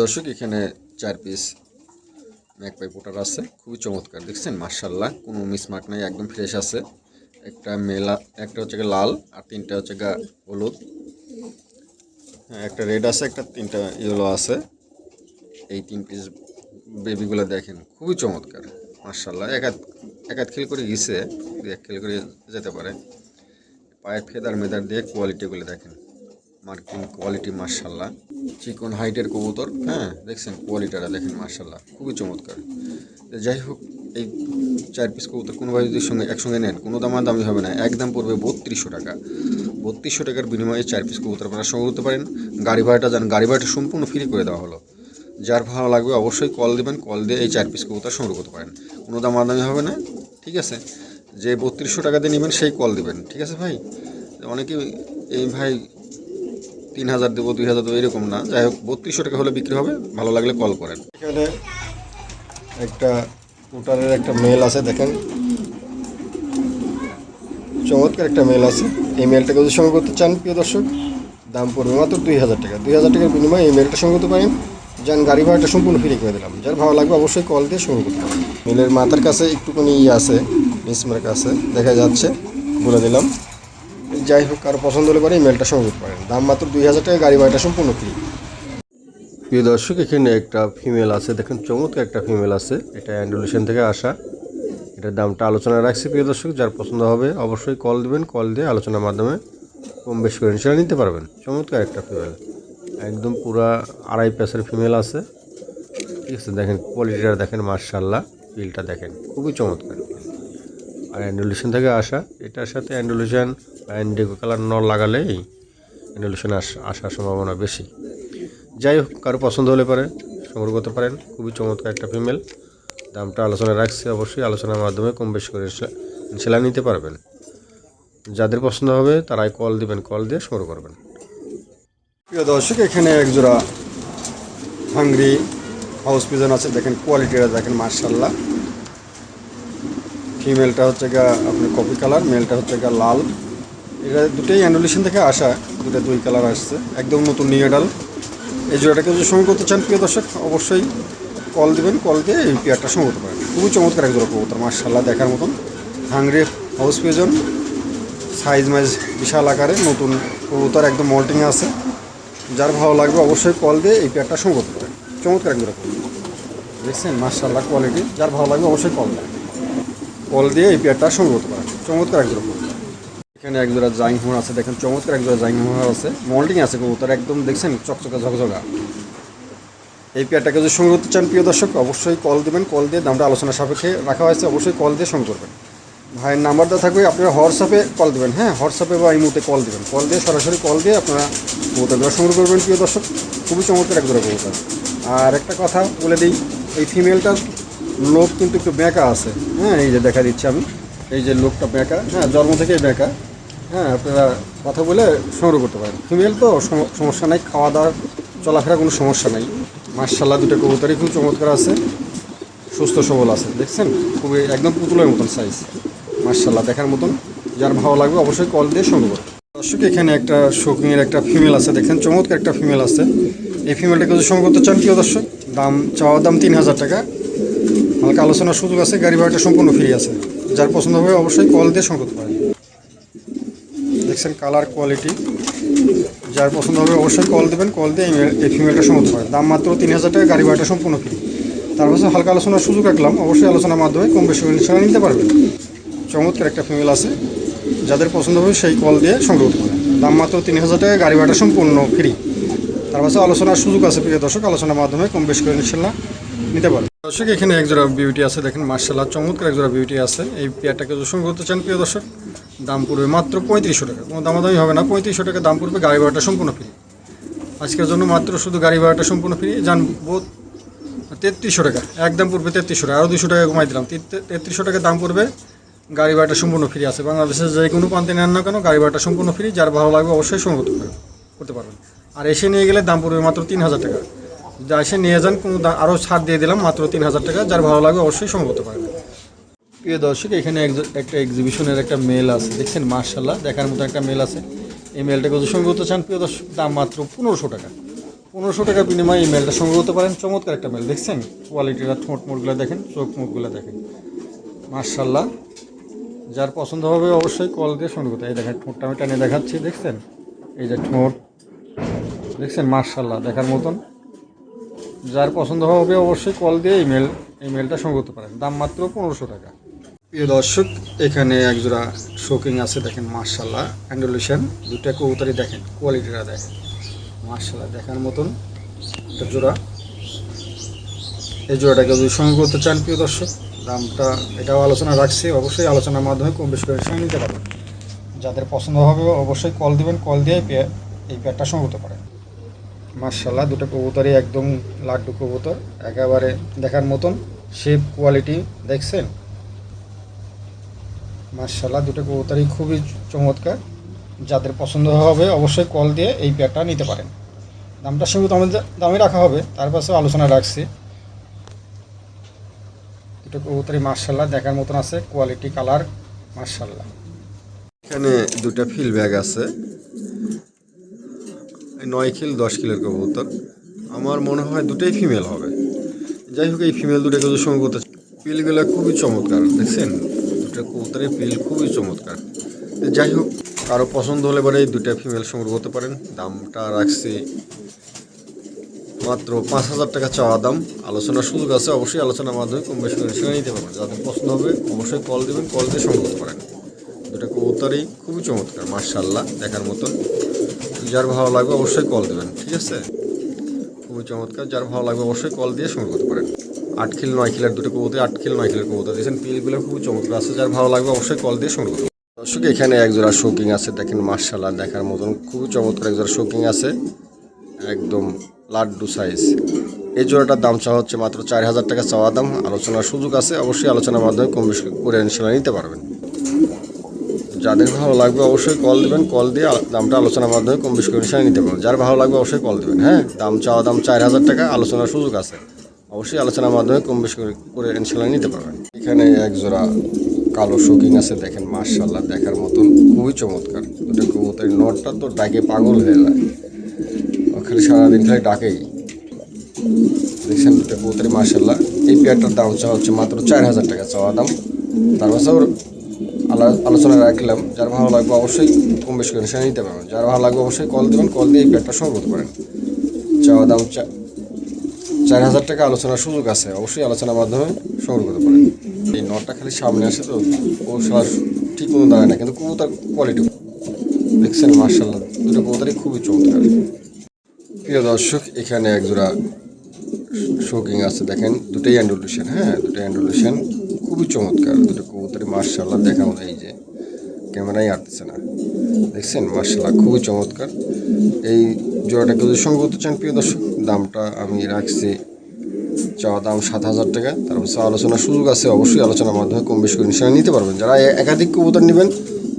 দর্শক, এখানে চার পিস ম্যাকপাই পোটার আছে। খুবই চমৎকার, দেখছেন? মার্শাল্লাহ কোনো মিসমার্ক নাই, একদম ফ্রেশ আছে। একটা মেলা, একটা হচ্ছে লাল, আর তিনটা হচ্ছে গা হলুদ। হ্যাঁ একটা রেড আছে, একটা তিনটা ইয়েলো আছে। এই তিন পিস বেবিগুলো দেখেন, খুবই চমৎকার মার্শাল্লাহ এক হাত খেল করে গেছে, এক খেল করে যেতে পারে। পায়ের ফেদার মেদার দিয়ে কোয়ালিটিগুলো দেখেন। মার্কিং কোয়ালিটি মার্শাল্লাহ চিকন হাইটের কবুতর হ্যাঁ দেখছেন কোয়ালিটিটা, দেখেন মার্শাল্লাহ খুবই চমৎকার। যাই হোক, এই চার পিস কবুতর কোনো ভাই যদি সঙ্গে একসঙ্গে নেন, কোনো দামা দামি হবে না একদম পড়বে বত্রিশশো টাকা। বত্রিশশো টাকার বিনিময়ে চার পিস কবুতর আপনারা সংগ্রহ করতে পারেন। গাড়ি ভাড়াটা জান গাড়ি ভাড়াটা সম্পূর্ণ ফ্রি করে দেওয়া হলো। যার ভালো লাগবে অবশ্যই কল দেবেন কল দিয়ে এই চার পিস কবুতর সংগ্রহ করতে পারেন। কোনো দাম দামি হবে না, ঠিক আছে? যে বত্রিশশো টাকা দিয়ে নেবেন, সেই কল দেবেন, ঠিক আছে ভাই? অনেকে এই ভাই তিন হাজার দেবো দুই হাজার দেবো, এরকম না। যাই হোক, বত্রিশশো টাকা হলে বিক্রি হবে, ভালো লাগলে কল করেন। এখানে একটা কুটারের একটা মেল আছে, দেখেন। চমৎকার একটা মেল আছে। এই মেলটাকে যদি সঙ্গে করতে চান, প্রিয় দর্শক, দাম পড়বে মাত্র দুই হাজার টাকা। দুই হাজার টাকার বিনিময়ে এই মেলটা সঙ্গে করতে পারেন। যান, গাড়ি ভাড়াটা সম্পূর্ণ ফ্রি করে দিলাম। যার ভালো লাগবে অবশ্যই কল দিয়ে সঙ্গে করতে মেলের মাথার কাছে একটুখানি ইয়ে আছে মিসমার্ক আছে, দেখা যাচ্ছে। বলে দিলাম। যাই হোক, কারও পছন্দ হলে পরে এই মেলটা সঙ্গে করতে পারেন দাম মাত্র দুই হাজার টাকা, গাড়ি ভাড়াটা সম্পূর্ণ ফ্রি প্রিয় দর্শক, এখানে একটা ফিমেল আছে। দেখেন, চমৎকার একটা ফিমেল আছে। এটা অ্যান্ডুলেশন থেকে আসা। এটার দামটা আলোচনা রাখছি, প্রিয় দর্শক। যার পছন্দ হবে, অবশ্যই কল দেবেন। কল দিয়ে আলোচনার মাধ্যমে কম বেশি করে সেটা নিতে পারবেন। চমৎকার একটা ফিমেল একদম পুরা আড়াই প্যাসের ফিমেল আছে। ঠিক আছে, দেখেন কোয়ালিটিটা দেখেন মার্শাল্লাহ বিলটা দেখেন, খুবই চমৎকার। আর অ্যান্ডুলেশন থেকে আসা, এটার সাথে অ্যান্ডুলেশন বা অ্যান্ডিগো কালার ন লাগালেই অ্যান্ডুলেশন আসার সম্ভাবনা বেশি। যাই হোক, কারও পছন্দ হলে পারে সংগ্রহ করতে পারেন, খুবই চমৎকার একটা ফিমেল দামটা আলোচনা রাখছি, অবশ্যই আলোচনার মাধ্যমে কম বেশি করে সেলাই নিতে পারবেন। যাদের পছন্দ হবে, তারাই কল দিবেন কল দিয়ে সংগ্রহ করবেন। প্রিয় দর্শক, এখানে একজোড়া হাঙ্গরি হাউস পিজন আছে। দেখেন কোয়ালিটিটা দেখেন মার্শাল্লাহ ফিমেলটা হচ্ছে গা আপনার কপি কালার, মেলটা হচ্ছে গা লাল। এটা দুটোই অ্যান্ডুলেশন থেকে আসা, দুটো দুই কালার আসছে, একদম নতুন নিউ ডাল এই জোড়াটাকে যদি সঙ্গে করতে চান, প্রিয় দর্শক, অবশ্যই কল দিবেন কল দিয়ে এই পেয়ারটা সঙ্গে করতে পারেন। খুবই চমৎকার এক জোড়া কবুতর মার্শাল্লাহ দেখার মতন। হাঙ্গরি হাউস পিজন সাইজ মাইজ বিশাল আকারে নতুন কবুতর একদম মল্টিং আছে। যার ভালো লাগবে অবশ্যই কল দিয়ে এই পেয়ারটা সঙ্গে করতে পারেন। চমৎকার এক জোড়া কবুতর। দেখছেন মার্শাল্লাহ কোয়ালিটি যার ভালো লাগবে অবশ্যই কল দেয় কল দিয়ে এই পেয়ারটা সঙ্গে করতে পারেন। চমৎকার এক জোড়া কবুতর এখানে এক জোড়া জাইং হোর আছে, দেখেন চমৎকার এক জোড়া জাইং হোর আছে। মল্টিং আছে কবুতর, একদম দেখছেন চকচকা ঝকঝকা। এই পেয়ারটাকে যদি সংগ্রহ করতে চান, প্রিয় দর্শক, অবশ্যই কল দেবেন, কল দিয়ে দামটা আলোচনা সাপেক্ষে রাখা হয়েছে, অবশ্যই কল দিয়ে সঙ্গে করবেন। ভাইয়ের নাম্বারটা থাকবে, আপনারা হোয়াটসঅ্যাপে কল দেবেন হ্যাঁ? হোয়াটসঅ্যাপে বা এই মুহূর্তে কল দেবেন। কল দিয়ে সরাসরি কল দিয়ে আপনারা কবুতরগুলো সংগ্রহ করবেন, প্রিয় দর্শক। খুবই চমৎকার এক জোড়া কবুতর। আর একটা কথা বলে দিই, এই ফিমেলটার লোক কিন্তু একটু বেঁকা আছে। হ্যাঁ এই যে দেখা দিচ্ছি আমি। এই যে লোকটা বেঁকা। হ্যাঁ জন্ম থেকেই বেঁকা। হ্যাঁ আপনারা কথা বলে সংগ্রহ করতে পারেন। ফিমেল তো সমস্যা নাই খাওয়া দাওয়ার চলাফেরা কোনো সমস্যা নাই। মার্শাল্লাহ দুটো কবুতরই খুব চমৎকার আছে। সুস্থ, সবল আছে। দেখছেন? খুবই একদম পুতুলের মতন সাইজ মার্শাল্লাহ দেখার মতন। যার ভালো লাগবে অবশ্যই কল দিয়ে সংগ্রহ করুন। দর্শক, এখানে একটা শোকিংয়ের একটা ফিমেল আছে। দেখেন চমৎকার একটা ফিমেল আছে। এই ফিমেলটাকে যদি সংগ্রহ করতে চান, প্রিয় দর্শক, দাম চাওয়ার দাম তিন হাজার টাকা। হালকা আলোচনার সুযোগ আছে, গাড়ি ভাড়াটা সম্পূর্ণ ফ্রি আছে। যার পছন্দ হবে অবশ্যই কল দিয়ে করতে পারেন দেখছেন কালার কোয়ালিটি যার পছন্দ হবে অবশ্যই কল দেবেন কল দিয়ে এই ফিমেলটা করতে পারেন দাম মাত্র তিন হাজার টাকা, গাড়ি ভাড়াটা সম্পূর্ণ ফ্রি তার পাশে হালকা আলোচনার সুযোগ রাখলাম, অবশ্যই আলোচনার মাধ্যমে কম বেশি সেটা নিতে পারবেন। চমৎকার একটা ফিমেল আছে। যাদের পছন্দ হবে সেই কল দিয়ে সংগ্রহ করতে পারেন দাম মাত্র তিন হাজার টাকা, গাড়ি ভাড়াটা সম্পূর্ণ ফ্রি তার পাশে আলোচনার সুযোগ আছে, প্রিয় দর্শক, আলোচনার মাধ্যমে কম বেশি করে ইনশাল্লাহ নিতে পারবেন। দর্শক, এখানে একজোড়া বিউটি আছে, দেখেন মার্শাল্লাহ চমৎকার একজোড়া বিউটি আছে। এই পেয়ারটাকে সংগ্রহ করতে চান, প্রিয় দর্শক, দাম পড়বে মাত্র পঁয়ত্রিশশো টাকা। কোনো দামাদামি হবে না, পঁয়ত্রিশশো টাকা দাম পড়বে, গাড়ি ভাড়াটা সম্পূর্ণ ফ্রি আজকের জন্য মাত্র শুধু গাড়ি ভাড়াটা সম্পূর্ণ ফ্রি যান বোধ তেত্রিশশো টাকা। একদম পড়বে তেত্রিশশো টাকা আরও দুশো টাকা কমাই দিলাম। তেত্রিশশো টাকা দাম পড়বে, গাড়ি ভাড়াটা সম্পূর্ণ ফ্রি আছে। বাংলাদেশের যে কোনো প্রান্তে নেন না কেন, গাড়ি ভাড়াটা সম্পূর্ণ ফ্রি যার ভালো লাগবে অবশ্যই পারবেন। করতে পারবেন। আর এসে নিয়ে গেলে দাম পড়বে মাত্র তিন হাজার টাকা। যদি নিয়ে যান, কোনো আরও ছাড় দিয়ে দিলাম, মাত্র তিন হাজার টাকা, যার ভালো লাগবে অবশ্যই সংগ্রহ করতে পারবেন প্রিয় দর্শক, এখানে একটা এক্সিবিশনের একটা মেল আছে, দেখছেন? মার্শাল্লাহ দেখার মতো একটা মেল আছে। এই মেলটাকে যদি সঙ্গে করতে চান, প্রিয় দর্শক, দাম মাত্র পনেরোশো টাকা। পনেরোশো টাকার বিনিময়ে এই মেলটা সংগ্রহ করতে পারেন। চমৎকার একটা মেল দেখছেন? কোয়ালিটিটা ঠোঁট মোটগুলো দেখেন, চোখ মুখগুলো দেখেন। মার্শাল্লাহ যার পছন্দ হবে অবশ্যই কল দিয়ে সংগ্রহ করতে এই দেখেন, ঠোঁটটা আমি টানিয়ে দেখাচ্ছি, দেখছেন? এই যে ঠোঁট, দেখছেন? মার্শাল্লাহ দেখার মতন। যার পছন্দ হবে অবশ্যই কল দিয়ে ইমেল মেল এই সংগ্রহ করতে পারেন। দাম মাত্র পনেরোশো টাকা। প্রিয় দর্শক, এখানে একজোড়া শোকিং আছে দেখেন মার্শাল্লাহ অ্যান্ডোলেশন দুটা কবুতরই দেখেন কোয়ালিটিটা দেখেন। মার্শাল্লাহ দেখার মতন একটা জোড়া। এই জোড়াটাকে যদি সংগ্রহ করতে চান, প্রিয় দর্শক, দামটা এটাও আলোচনা রাখছি। অবশ্যই আলোচনার মাধ্যমে কম বেশি করে সঙ্গে নিতে পারবেন। যাদের পছন্দ হবে, অবশ্যই কল দিবেন, কল দিয়ে এই পেয়ার এই পেয়ারটা সংগ্রহ করতে পারেন। মার্শাল্লাহ দুটো কবুতরই একদম লাড্ডু কবুতর, একেবারে দেখার মতন শেপ কোয়ালিটি দেখছেন? মার্শাল্লাহ দুটো কবুতরই খুবই চমৎকার। যাদের পছন্দ হবে, অবশ্যই কল দিয়ে এই পেয়ারটা নিতে পারেন। দামটা সীমিত আমাদের দামে রাখা হবে, তার পাশেও আলোচনা রাখছি। দুটো কবুতরই মার্শাল্লাহ দেখার মতন আছে কোয়ালিটি কালার মার্শাল্লাহ এখানে দুটা ফিল ব্যাগ আছে। নয় কিল দশ কিলের কবুতর। আমার মনে হয় দুটোই ফিমেল হবে। যাই হোক, এই ফিমেল দুটোকে যদি সঙ্গে করতে পিলগুলো খুবই চমৎকার, দেখছেন? দুটো কবুতরের পিল খুবই চমৎকার। যাই হোক, কারও পছন্দ হলে পরে এই দুটা ফিমেল সংগ্রহ করতে পারেন। দামটা রাখছি মাত্র পাঁচ হাজার টাকা চাওয়া দাম। আলোচনার সুযোগ আছে, অবশ্যই আলোচনার মাধ্যমে কম বেশি করে সেটা নিতে পারবেন। যাদের পছন্দ হবে, অবশ্যই কল দেবেন কল দিয়ে সংগ্রহ করতে পারেন। দুটা কবুতরই খুবই চমৎকার মার্শাল্লাহ দেখার মতন। যার ভালো লাগবে অবশ্যই কল দেবেন, ঠিক আছে? খুবই চমৎকার, যার ভালো লাগবে অবশ্যই কল দিয়ে সংগ্রহ করতে পারেন। আট কিল নয় কিলের দুটো কবুতর, আট কিল নয় কিলের কবুতর দিয়েছেন পিলগুলো খুবই চমৎকার আছে, যার ভালো লাগবে অবশ্যই কল দিয়ে সংগ্রহ করতে। দর্শক, এখানে একজোড়া শোকিং আছে, দেখেন মার্শাল্লাহ দেখার মতন খুবই চমৎকার একজোড়া শোকিং আছে। একদম লাড্ডু সাইজ এই জোড়াটার দাম চাওয়া হচ্ছে মাত্র চার হাজার টাকা চাওয়া দাম, আলোচনার সুযোগ আছে, অবশ্যই আলোচনার মাধ্যমে কম বেশি করে নিতে পারবেন। যাদের ভালো লাগবে অবশ্যই কল দিবেন। কল দিয়ে দামটা আলোচনার মাধ্যমে কম বেশি করে নিতে পারবেন। যার ভালো লাগবে অবশ্যই কল দিবেন হ্যাঁ? দাম চাওয়া দাম চার হাজার টাকা, আলোচনার সুযোগ আছে। অবশ্যই আলোচনার মাধ্যমে কম বেশি করে করে ইনশাল্লাহ নিতে পারবেন। এখানে এক জোড়া কালো শোকিং আছে, দেখেন মার্শাল্লাহ দেখার মতন। খুবই চমৎকার। দুটো কবুতরের নটটা তো ডাকে পাগল হয়ে যায়। ও খালি সারাদিন খালি ডাকেই। দেখছেন, দুটো কবুতরি মার্শাল্লাহ এই পেয়ারটার দাম চাওয়া হচ্ছে মাত্র চার হাজার টাকা চাওয়া দাম। তার পাশেও আলা- আলোচনা রাখলাম। যার ভালো লাগবে অবশ্যই কম বেশি করে সেটা নিতে পারবেন। যার ভালো লাগবে অবশ্যই কল দেবেন কল দিয়ে এই পেয়ারটা সংগ্রহ করতে পারেন। চাওয়া দাম চার হাজার টাকা আলোচনার সুযোগ আছে। অবশ্যই আলোচনার মাধ্যমে সংগ্রহ করতে পারেন। এই নটটা খালি সামনে আসে তো, ও সারা ঠিক মতো দাঁড়ায় না, কিন্তু কবুতার কোয়ালিটি দেখছেন মার্শাল্লাহ দুটো কবুতারই খুবই চমৎকার। প্রিয় দর্শক, এখানে একজোড়া শোকিং আছে। দেখেন, দুটোই অ্যান্ডুলেশন হ্যাঁ দুটোই অ্যান্ডুলেশন খুবই চমৎকার। দুটো কবুতরি মার্শাল্লাহ দেখা মতো এই যে ক্যামেরাই আটতেছে না। দেখছেন? মার্শাল্লাহ খুবই চমৎকার। এই জোড়াটাকে যদি সঙ্গে করতে চান, প্রিয় দর্শক, দামটা আমি রাখছি, চাওয়া দাম সাত হাজার টাকা। তারপর আলোচনার সুযোগ আছে, অবশ্যই আলোচনার মাধ্যমে কম বেশি করে নিশ্চয় নিতে পারবেন। যারা একাধিক কবুতর নেবেন,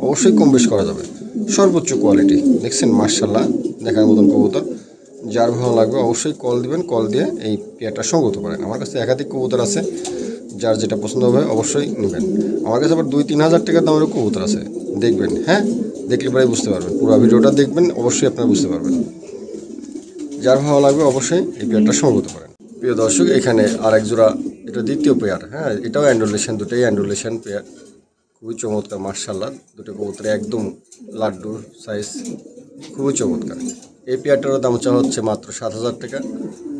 অবশ্যই কম বেশি করা যাবে। সর্বোচ্চ কোয়ালিটি দেখছেন? মার্শাল্লাহ দেখার মতন কবুতর। যার ভালো লাগবে, অবশ্যই কল দিবেন। কল দিয়ে এই পেয়ারটা সংগ্রহ করেন আমার কাছে একাধিক কবুতর আছে। যার যেটা পছন্দ হবে অবশ্যই নেবেন। আমার কাছে আবার দুই তিন হাজার টাকার দামেরও কবুতর আছে। দেখবেন হ্যাঁ? দেখলে পরে বুঝতে পারবেন। পুরো ভিডিওটা দেখবেন, অবশ্যই আপনারা বুঝতে পারবেন। যার ভালো লাগবে অবশ্যই এই পেয়ারটা সংগ্রহ করতে পারেন। প্রিয় দর্শক, এখানে আর এক জোড়া, এটা দ্বিতীয় পেয়ার হ্যাঁ? এটাও অ্যান্ডোলেশন দুটোই অ্যান্ডোলেশন পেয়ার। খুবই চমৎকার মার্শাল্লাহ দুটো কবুতরে একদম লাড্ডুর সাইজ খুবই চমৎকার। এই পেয়ারটারও দাম চাওয়া হচ্ছে মাত্র সাত হাজার টাকা।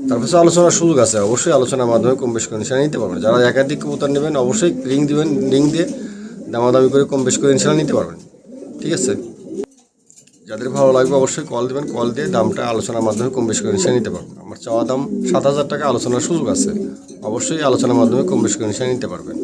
তার পাশে আলোচনার সুযোগ আছে, অবশ্যই আলোচনার মাধ্যমে কম বেশি করে ইনশাল্লাহ নিতে পারবেন। যারা একাধিক কবুতর নেবেন, অবশ্যই রিং দিবেন, রিং দিয়ে দামাদামি করে কম বেশি করে ইনশাল্লাহ নিতে পারবেন। ঠিক আছে? যাদের ভালো লাগবে অবশ্যই কল দেবেন, কল দিয়ে দামটা আলোচনার মাধ্যমে কম বেশি করে নিতে পারবেন। আমার চাওয়া দাম সাত হাজার টাকা আলোচনার সুযোগ আছে। অবশ্যই আলোচনার মাধ্যমে কম বেশি করে নিতে পারবেন।